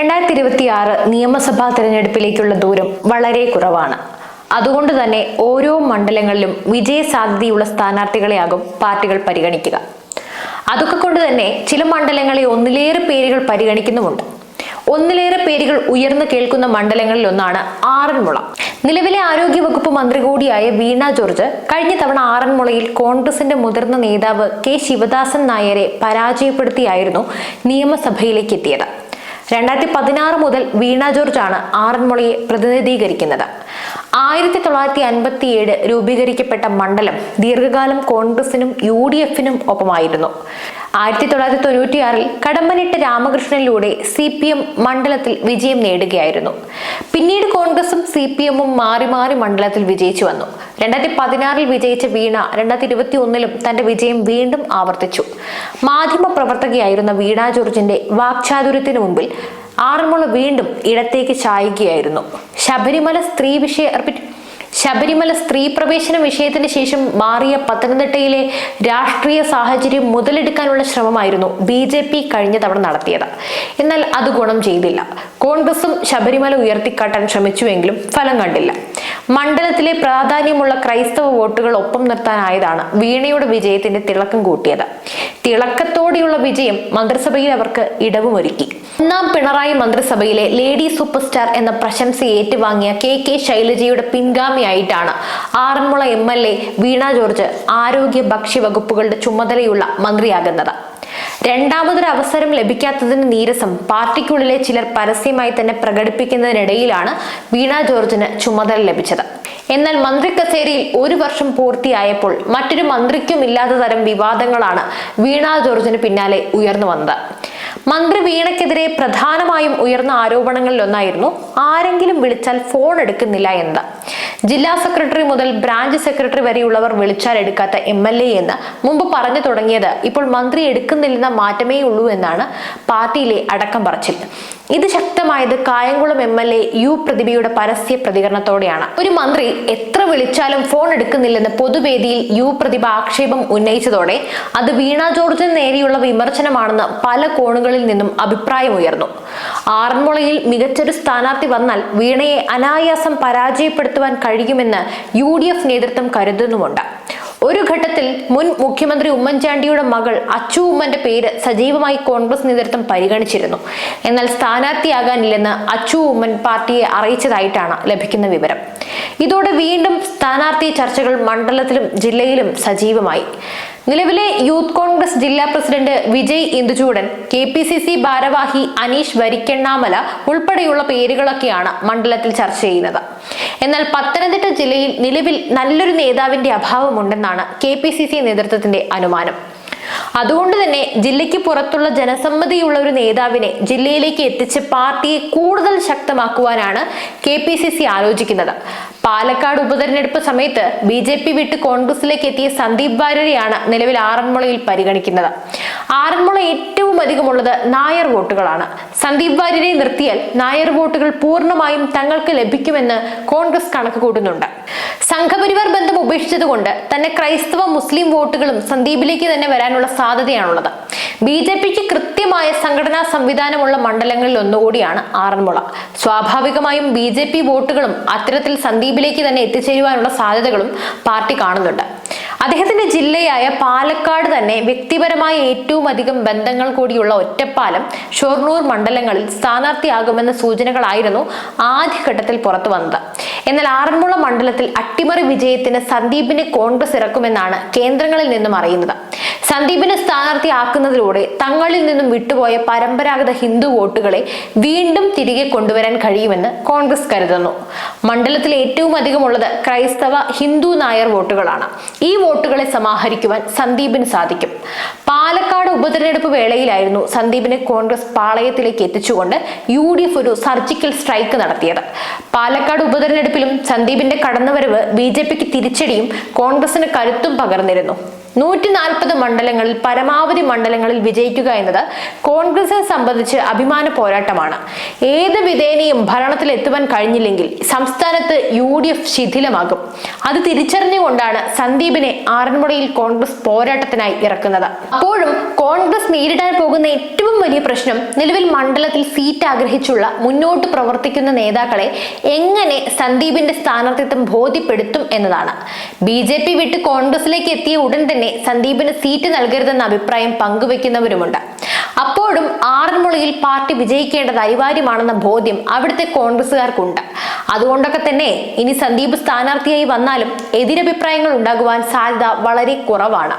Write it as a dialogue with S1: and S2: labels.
S1: രണ്ടായിരത്തി ഇരുപത്തി ആറ് നിയമസഭാ തിരഞ്ഞെടുപ്പിലേക്കുള്ള ദൂരം വളരെ കുറവാണ്. അതുകൊണ്ട് തന്നെ ഓരോ മണ്ഡലങ്ങളിലും വിജയ സാധ്യതയുള്ള സ്ഥാനാർത്ഥികളെയാകും പാർട്ടികൾ പരിഗണിക്കുക. അതൊക്കെ കൊണ്ട് തന്നെ ചില മണ്ഡലങ്ങളെ ഒന്നിലേറെ പേരുകൾ പരിഗണിക്കുന്നുമുണ്ട്. ഒന്നിലേറെ പേരുകൾ ഉയർന്നു കേൾക്കുന്ന മണ്ഡലങ്ങളിൽ ഒന്നാണ് ആറന്മുള. നിലവിലെ ആരോഗ്യവകുപ്പ് മന്ത്രി കൂടിയായ വീണ ജോർജ് കഴിഞ്ഞ തവണ ആറന്മുളയിൽ കോൺഗ്രസിന്റെ മുതിർന്ന നേതാവ് കെ ശിവദാസൻ നായരെ പരാജയപ്പെടുത്തിയായിരുന്നു നിയമസഭയിലേക്ക് എത്തിയത്. രണ്ടായിരത്തി പതിനാറ് മുതൽ വീണ ജോർജ് ആണ് ആറന്മുളയെ പ്രതിനിധീകരിക്കുന്നത്. ആയിരത്തി തൊള്ളായിരത്തി അൻപത്തി ഏഴ് രൂപീകരിക്കപ്പെട്ട മണ്ഡലം ദീർഘകാലം കോൺഗ്രസിനും യു ഡി എഫിനും ഒപ്പമായിരുന്നു. ആയിരത്തി തൊള്ളായിരത്തി തൊണ്ണൂറ്റിയാറിൽ കടമ്പനിട്ട രാമകൃഷ്ണനിലൂടെ സി പി എം മണ്ഡലത്തിൽ വിജയം നേടുകയായിരുന്നു. പിന്നീട് കോൺഗ്രസും സി പി എമ്മും മാറി മാറി മണ്ഡലത്തിൽ വിജയിച്ചു വന്നു. രണ്ടായിരത്തി പതിനാറിൽ വിജയിച്ച വീണ രണ്ടായിരത്തി ഇരുപത്തി ഒന്നിലും തന്റെ വിജയം വീണ്ടും ആവർത്തിച്ചു. മാധ്യമ പ്രവർത്തകയായിരുന്ന വീണ ജോർജിന്റെ വാക്ചാതുര്യത്തിന് മുമ്പിൽ ആറന്മുള വീണ്ടും ഇടത്തേക്ക് ചായുകയായിരുന്നു. ശബരിമല സ്ത്രീ വിഷയ ശബരിമല സ്ത്രീ പ്രവേശന വിഷയത്തിന് ശേഷം മാറിയ പത്തനംതിട്ടയിലെ രാഷ്ട്രീയ സാഹചര്യം മുതലെടുക്കാനുള്ള ശ്രമമായിരുന്നു ബി ജെ പി കഴിഞ്ഞ തവണ നടത്തിയത്. എന്നാൽ അത് ഗുണം ചെയ്തില്ല. കോൺഗ്രസും ശബരിമല ഉയർത്തിക്കാട്ടാൻ ശ്രമിച്ചുവെങ്കിലും ഫലം കണ്ടില്ല. മണ്ഡലത്തിലെ പ്രാധാന്യമുള്ള ക്രൈസ്തവ വോട്ടുകൾ ഒപ്പം നിർത്താനായതാണ് വീണയുടെ വിജയത്തിന്റെ തിളക്കം കൂട്ടിയത്. തിളക്കത്തോടെയുള്ള വിജയം മന്ത്രിസഭയിൽ അവർക്ക് ഇടവുമൊരുക്കി. ഒന്നാം പിണറായി മന്ത്രിസഭയിലെ ലേഡി സൂപ്പർ സ്റ്റാർ എന്ന പ്രശംസ ഏറ്റുവാങ്ങിയ കെ കെ ശൈലജയുടെ പിൻഗാമിയായിട്ടാണ് Aranmula M L A Veena George ആരോഗ്യ ഭക്ഷ്യ വകുപ്പുകളുടെ ചുമതലയുള്ള മന്ത്രിയാകുന്നത്. രണ്ടാമതൊരു അവസരം ലഭിക്കാത്തതിന് നീരസം പാർട്ടിക്കുള്ളിലെ ചിലർ പരസ്യമായി തന്നെ പ്രകടിപ്പിക്കുന്നതിനിടയിലാണ് വീണ ജോർജിന് ചുമതല ലഭിച്ചത്. എന്നാൽ മന്ത്രി കസേരയിൽ ഒരു വർഷം പൂർത്തിയായപ്പോൾ മറ്റൊരു മന്ത്രിക്കും ഇല്ലാത്ത തരം വിവാദങ്ങളാണ് വീണ ജോർജിന് പിന്നാലെ ഉയർന്നു വന്നത്. മന്ത്രി വീണയ്ക്കെതിരെ പ്രധാനമായും ഉയർന്ന ആരോപണങ്ങളിൽ ഒന്നായിരുന്നു ആരെങ്കിലും വിളിച്ചാൽ ഫോൺ എടുക്കുന്നില്ല എന്ന്. ജില്ലാ സെക്രട്ടറി മുതൽ ബ്രാഞ്ച് സെക്രട്ടറി വരെയുള്ളവർ വിളിച്ചാൽ എടുക്കാത്ത എം എൽ എ എന്ന് മുമ്പ് പറഞ്ഞു തുടങ്ങിയത് ഇപ്പോൾ മന്ത്രി എടുക്കുന്നില്ലെന്ന മാറ്റമേ ഉള്ളൂ എന്നാണ് പാർട്ടിയിലെ അടക്കം പറച്ചിൽ. ഇത് ശക്തമായത് Kayamkulam M L A U പ്രതിഭയുടെ പരസ്യ പ്രതികരണത്തോടെയാണ്. ഒരു മന്ത്രി എത്ര വിളിച്ചാലും ഫോൺ എടുക്കുന്നില്ലെന്ന് പൊതുവേദിയിൽ യു പ്രതിഭ ആക്ഷേപം ഉന്നയിച്ചതോടെ അത് വീണ ജോർജിന് നേരെയുള്ള വിമർശനമാണെന്ന് പല കോണുകളിൽ നിന്നും അഭിപ്രായമുയർന്നു. ആറന്മുളയിൽ മികച്ചൊരു സ്ഥാനാർത്ഥി വന്നാൽ വീണയെ അനായാസം പരാജയപ്പെടുത്തുവാൻ കഴിയുമെന്ന് യു നേതൃത്വം കരുതുന്നുമുണ്ട്. ഒരു ഘട്ടത്തിൽ മുൻ മുഖ്യമന്ത്രി ഉമ്മൻചാണ്ടിയുടെ മകൾ അച്ചു ഉമ്മന്റെ പേര് സജീവമായി കോൺഗ്രസ് നേതൃത്വം പരിഗണിച്ചിരുന്നു. എന്നാൽ സ്ഥാനാർത്ഥിയാകാനില്ലെന്ന് അച്ചു ഉമ്മൻ പാർട്ടിയെ അറിയിച്ചതായിട്ടാണ് ലഭിക്കുന്ന വിവരം. ഇതോടെ വീണ്ടും സ്ഥാനാർത്ഥി ചർച്ചകൾ മണ്ഡലത്തിലും ജില്ലയിലും സജീവമായി. നിലവിലെ യൂത്ത് കോൺഗ്രസ് ജില്ലാ president Vijay Induchoodan K P C C ഭാരവാഹി അനീഷ് വരിക്കണ്ണാമല ഉൾപ്പെടെയുള്ള പേരുകളൊക്കെയാണ് മണ്ഡലത്തിൽ ചർച്ച ചെയ്യുന്നത്. എന്നാൽ പത്തനംതിട്ട ജില്ലയിൽ നിലവിൽ നല്ലൊരു നേതാവിന്റെ അഭാവമുണ്ടെന്നാണ് കെ പി സി സി നേതൃത്വത്തിന്റെ അനുമാനം. അതുകൊണ്ട് തന്നെ ജില്ലയ്ക്ക് പുറത്തുള്ള ജനസമ്മതിയുള്ള ഒരു നേതാവിനെ ജില്ലയിലേക്ക് എത്തിച്ച് പാർട്ടിയെ കൂടുതൽ ശക്തമാക്കുവാനാണ് കെ പി സി സി ആലോചിക്കുന്നത്. പാലക്കാട് ഉപതെരഞ്ഞെടുപ്പ് സമയത്ത് ബി ജെ പി വിട്ട് കോൺഗ്രസിലേക്ക് എത്തിയ സന്ദീപ് വാര്യരെയാണ് നിലവിൽ ആറന്മുളയിൽ പരിഗണിക്കുന്നത്. ആറന്മുള ഏറ്റവും അധികമുള്ളത് നായർ വോട്ടുകളാണ്. സന്ദീപ് വാര്യരെ നിർത്തിയാൽ നായർ വോട്ടുകൾ പൂർണമായും തങ്ങൾക്ക് ലഭിക്കുമെന്ന് കോൺഗ്രസ് കണക്ക് കൂട്ടുന്നുണ്ട് സംഘപരിവാർ ബന്ധം ഉപേക്ഷിച്ചതുകൊണ്ട് തന്നെ ക്രൈസ്തവ മുസ്ലിം വോട്ടുകളും സന്ദീപിലേക്ക് തന്നെ വരാനുള്ള സാധ്യതയാണുള്ളത്. ബി ജെ പിക്ക് കൃത്യമായ സംഘടനാ സംവിധാനമുള്ള മണ്ഡലങ്ങളിൽ ഒന്നുകൂടിയാണ് ആറന്മുള. സ്വാഭാവികമായും ബി ജെ പി വോട്ടുകളും അത്തരത്തിൽ സന്ദീപിലേക്ക് തന്നെ എത്തിച്ചേരുവാനുള്ള സാധ്യതകളും പാർട്ടി കാണുന്നുണ്ട്. അദ്ദേഹത്തിന്റെ ജില്ലയായ പാലക്കാട് തന്നെ വ്യക്തിപരമായ ഏറ്റവും അധികം ബന്ധങ്ങൾ കൂടിയുള്ള ഒറ്റപ്പാലം ഷൊർണൂർ മണ്ഡലങ്ങളിൽ സ്ഥാനാർത്ഥിയാകുമെന്ന സൂചനകളായിരുന്നു ആദ്യഘട്ടത്തിൽ പുറത്തു വന്നത്. എന്നാൽ ആറന്മുള മണ്ഡലത്തിൽ അട്ടിമറി വിജയത്തിന് സന്ദീപിനെ കോൺഗ്രസ് ഇറക്കുമെന്നാണ് കേന്ദ്രങ്ങളിൽ നിന്നും അറിയുന്നത്. സന്ദീപിനെ സ്ഥാനാർത്ഥിയാക്കുന്നതിലൂടെ തങ്ങളിൽ നിന്നും വിട്ടുപോയ പരമ്പരാഗത ഹിന്ദു വോട്ടുകളെ വീണ്ടും തിരികെ കൊണ്ടുവരാൻ കഴിയുമെന്ന് കോൺഗ്രസ് കരുതുന്നു. മണ്ഡലത്തിൽ ഏറ്റവും അധികമുള്ളത് ക്രൈസ്തവ ഹിന്ദു നായർ വോട്ടുകളാണ്. ഈ വോട്ടുകളെ സമാഹരിക്കുവാൻ സന്ദീപിന് സാധിക്കും. പാലക്കാട് ഉപതെരഞ്ഞെടുപ്പ് വേളയിലായിരുന്നു സന്ദീപിനെ കോൺഗ്രസ് പാളയത്തിലേക്ക് എത്തിച്ചുകൊണ്ട് യു ഡി എഫ് ഒരു സർജിക്കൽ സ്ട്രൈക്ക് നടത്തിയത്. പാലക്കാട് ഉപതെരഞ്ഞെടുപ്പിലും സന്ദീപിന്റെ കടന്നുവരവ് ബി ജെ പിക്ക് തിരിച്ചടിയും കോൺഗ്രസിന് കരുത്തും പകർന്നിരുന്നു. നൂറ്റി നാൽപ്പത് മണ്ഡലങ്ങളിൽ പരമാവധി മണ്ഡലങ്ങളിൽ വിജയിക്കുക എന്നത് കോൺഗ്രസിനെ സംബന്ധിച്ച് അഭിമാന പോരാട്ടമാണ്. ഏത് വിധേനയും ഭരണത്തിൽ എത്തുവാൻ കഴിഞ്ഞില്ലെങ്കിൽ സംസ്ഥാനത്ത് യു ഡി എഫ് ശിഥിലമാകും. അത് തിരിച്ചറിഞ്ഞുകൊണ്ടാണ് സന്ദീപിനെ ആറന്മുളയിൽ കോൺഗ്രസ് പോരാട്ടത്തിനായി ഇറക്കുന്നത്. അപ്പോഴും കോൺഗ്രസ് നേരിടാൻ പോകുന്ന ഏറ്റവും വലിയ പ്രശ്നം നിലവിൽ മണ്ഡലത്തിൽ സീറ്റ് ആഗ്രഹിച്ചുള്ള മുന്നോട്ട് പ്രവർത്തിക്കുന്ന നേതാക്കളെ എങ്ങനെ സന്ദീപിന്റെ സ്ഥാനാർത്ഥിത്വം ബോധ്യപ്പെടുത്തും എന്നതാണ്. ബി ജെ പി വിട്ട് കോൺഗ്രസിലേക്ക് എത്തിയ ഉടൻ തന്നെ സന്ദീപിന് സീറ്റ് നൽകരുതെന്ന അഭിപ്രായം പങ്കുവെക്കുന്നവരുമുണ്ട്. അപ്പോഴും ആറന്മുളയിൽ പാർട്ടി വിജയിക്കേണ്ടത് അനിവാര്യമാണെന്ന ബോധ്യം അവിടുത്തെ കോൺഗ്രസുകാർക്കുണ്ട് അതുകൊണ്ടൊക്കെ തന്നെ ഇനി സന്ദീപ് സ്ഥാനാർത്ഥിയായി വന്നാലും എതിരഭിപ്രായങ്ങൾ ഉണ്ടാകുവാൻ സാധ്യത വളരെ കുറവാണ്.